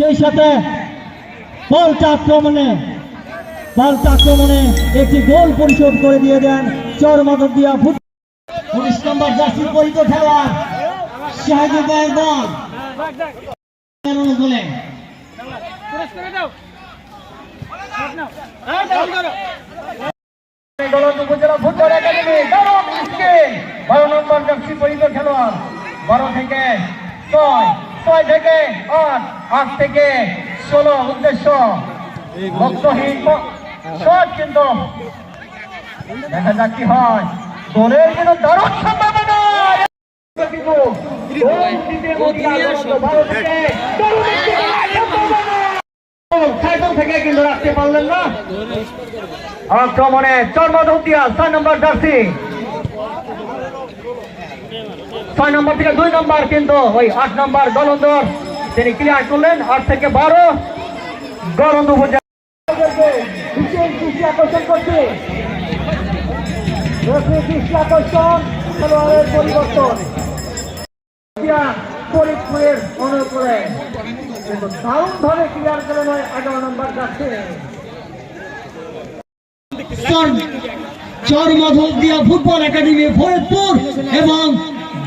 সেই সাথে পাল্টা আক্রমণে পাল্টা আক্রমণে একটি গোল পরিশোধ করে দিয়ে দেন চরমাদক দিয়া ফুট উনিশ নম্বর জার্সি পরিত খেলোয়াড়, বারো থেকে ছয়। থেকে আট আট থেকে ষোলো উদ্দেশ্য লক্ষ্যহীন শট কিন্তু দেখা যাক কি হয়। গোলের কিন্তু দারুণ সম্ভাবনা। কিন্তু থেকে। কিন্তু রাখতে পারলেন না। আক্রমণে চর্মধুতিয়া ছয় নম্বর জার্সি। ছয় নম্বর থেকে দুই নম্বর কিন্তু ওই আট নম্বর গলন্দর তিনি ক্লিয়ার করলেন, আট থেকে বারো। গলন্দ পরিবর্তন। এগারো নম্বর দিয়া ফুটবল একাডেমি ফরিদপুর এবং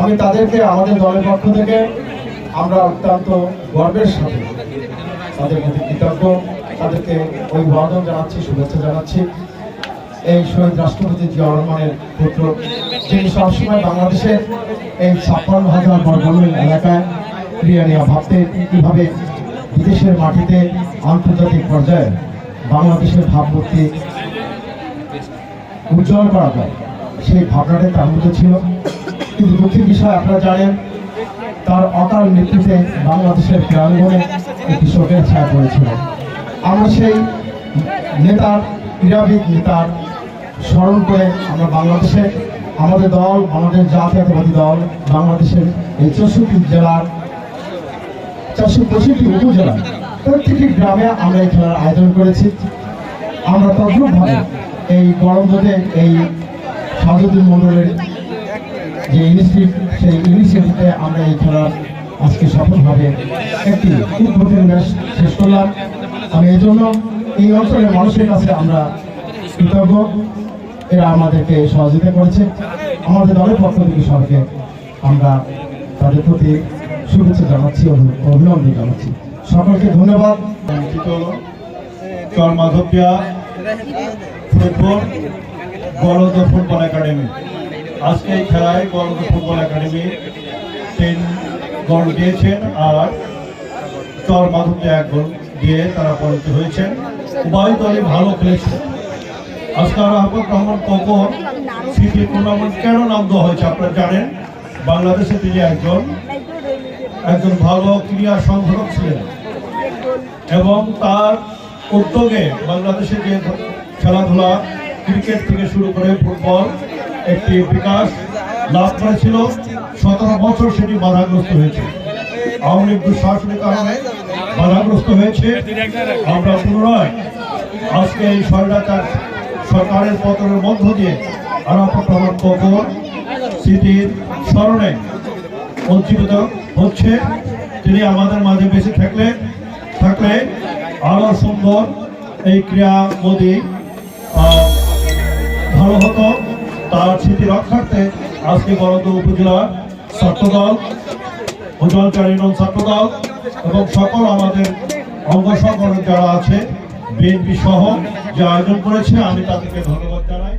আমি তাদেরকে, আমাদের দলের পক্ষ থেকে আমরা অত্যন্ত গর্বের সাথে তাদের প্রতি কৃতজ্ঞ। তাদেরকে অভিবাদন জানাচ্ছি, শুভেচ্ছা জানাচ্ছি। এই শহীদ রাষ্ট্রপতি জিয়া রহমানের পুত্র, যিনি সবসময় বাংলাদেশের এই ছাপ্পান্ন হাজার বর্গমিল এলাকায় ক্রিয়া নেওয়া ভাবতে কীভাবে বিদেশের মাটিতে আন্তর্জাতিক পর্যায়ে বাংলাদেশের ভাবমূর্তি উজ্জ্বল করা যায়, সেই ভাবনাটাই তার মধ্যে ছিল। কিন্তু দুঃখের বিষয় আপনারা জানেন, তার অকাল মৃত্যুতে বাংলাদেশের ক্রীড়াঙ্গনে একটি শোকের ছায়া পড়েছিল। আমরা সেই নেতার, ক্রীড়াবিদ নেতার স্মরণ করে আমরা বাংলাদেশে আমাদের দল আমাদের জাতীয়তাবাদী দল, বাংলাদেশের এই চৌষট্টি জেলার চারশো পঁয়ষট্টি উপজেলা প্রত্যেকটি গ্রামে আমরা এই খেলার আয়োজন করেছি। আমরা তদ্রুপভাবে এই গরমদোতে এই সাজুদ্দিন মন্ডলের যে ইনিশিয়েটিভ সেই ইনিশিয়েটিভে আমরা এই খেলার আজকে সফলভাবে একটি উদ্বোধনী ম্যাচ শেষ করলাম। আমি এই জন্য এই অঞ্চলের মানুষের কাছে আমরা কৃতজ্ঞ। এরা আমাদেরকে সহযোগিতা করেছে। আমাদের দলের পক্ষ থেকে সবাইকে আমরা তাদের প্রতি শুভেচ্ছা জানাচ্ছি অভি- অভিনন্দন জানাচ্ছি। সকলকে ধন্যবাদ। চর মাধবিয়া ফুটবল গলদ ফুটবল একাডেমি। আজকে এই খেলায় গলদ ফুটবল একাডেমি তিন গোল দিয়েছেন আর চর মাধবিয়া এক গোল দিয়ে তারা পরিণত হয়েছেন। উভয় দলই ভালো খেলেছে আজকে আহমদ রহমান কখন সিটি টুর্নামেন্ট কেন নাম দেওয়া হয়েছে আপনারা জানেন? বাংলাদেশে তিনি একজন একজন ভালো ক্রীড়া সংগঠক ছিলেন এবং তার উদ্যোগে বাংলাদেশে যে খেলাধুলা ক্রিকেট থেকে শুরু করে ফুটবল একটি বিকাশ লাভ করেছিল। সতেরো বছর সেটি বাধাগ্রস্ত হয়েছে। আওয়ামী লীগ দুঃশাসনের কারণে বাধাগ্রস্ত হয়েছে। আমরা পুনরায় আজকে এই সরকার সরকারের পতনের মধ্য দিয়ে আরাফত রহমান কবর স্মৃতির স্মরণে উজ্জীবিত হচ্ছে, তিনি আমাদের মাঝে বেঁচে থাকলে থাকলে আরও সুন্দর এই ক্রিয়া মোদী ভালো হতো। তার স্মৃতি রক্ষার্থে আজকে বরদ উপজেলা ছাত্রদল উজ্জ্বলকারী নন ছাত্রদল এবং সকল আমাদের অঙ্গ সংগঠন যারা আছে, বিএনপি সহ যে আয়োজন করেছে, আমি তাদেরকে ধন্যবাদ জানাই।